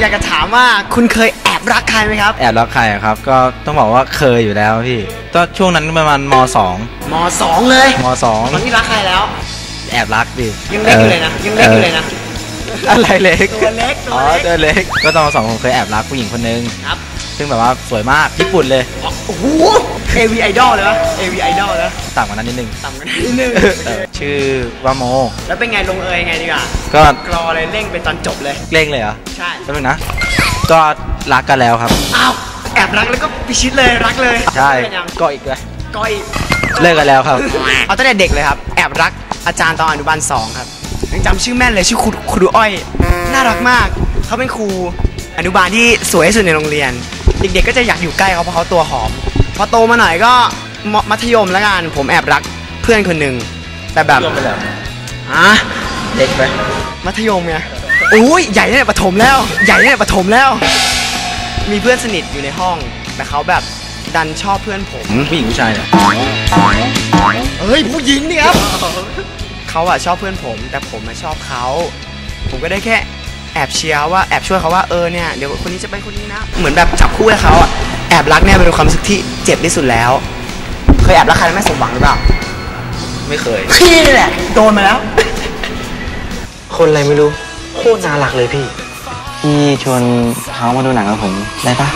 อยากจะถามว่าคุณเคยแอบรักใครไหมครับ แอบรักใครอะครับ ก็ต้องบอกว่าเคยอยู่แล้วพี่ ก็ช่วงนั้นประมาณมสองมสองเลยมสองตอนนี้รักใครแล้ว แอบรักดิยังเล็กอยู่เลยนะยังเล็กอยู่เลยนะอะไรเล็กตัวเล็กตัวอ๋อเล็กตัวเล็กก็ตอนมสองผมเคยแอบรักผู้หญิงคนนึงครับ ซึ่งแบบว่าสวยมากญี่ปุ่นเลยโอ้โห AV Idol เลยวะ AV Idol แล้วต่างกว่านั้นนิดนึง ต่ำกันนิดนึงเออชื่อว่าโม แล้วเป็นไงลงเอยไงดีกว่าก็ กรอเลยเร่งไปตอนจบเลย เร่งเลยเหรอใช่ แป๊บนึงนะ ก็รักกันแล้วครับ อ้าว แอบรักแล้วก็พิชิตเลยรักเลยใช่เป็นยังก็อีกเลยก้อยเลิกกันแล้วครับ เอาตั้งแต่เด็กเลยครับ แอบรักอาจารย์ตอนอนุบาลสองครับยังจำชื่อแม่นเลยชื่อครูครูอ้อย น่ารักมาก เขาเป็นครูอนุบาลที่สวยที่สุดในโรงเรียน เด็กๆก็จะอยากอยู่ใกล้เขาเพราะเขาตัวหอม พอโตมาหน่อยก็มมัธยมแล้วกันผมแอบรักเพื่อนคนหนึ่งแต่แบบรวมไปแล้วฮะเด็กไปมัธยมไงอุ้ยใหญ่เนี่ยประถมแล้ว ใหญ่เนี่ยประถมแล้ว มีเพื่อนสนิทอยู่ในห้อง แต่เขาแบบดันชอบเพื่อนผมผู้หญิงผู้ชายเนี่ยเฮ้ยผู้หญิงนี่ครับเขาอะชอบเพื่อนผม แต่ผมอะชอบเขาผมก็ได้แค่แอบเชียร์ว่าแอบช่วยเขาว่าเออเนี่ยเดี๋ยวคนนี้จะไปคนนี้นะ เหมือนแบบจับคู่ให้เขาอะ แอบรักเนี่ยเป็นความรู้สึกที่เจ็บที่สุดแล้ว เคยแอบรักใครแล้วไม่สมหวังหรือเปล่า ไม่เคย พี่นี่แหละ โดนมาแล้ว คนอะไรไม่รู้ โคตรน่ารักเลยพี่ พี่ชวนเขามาดูหนังกับผมได้ปะ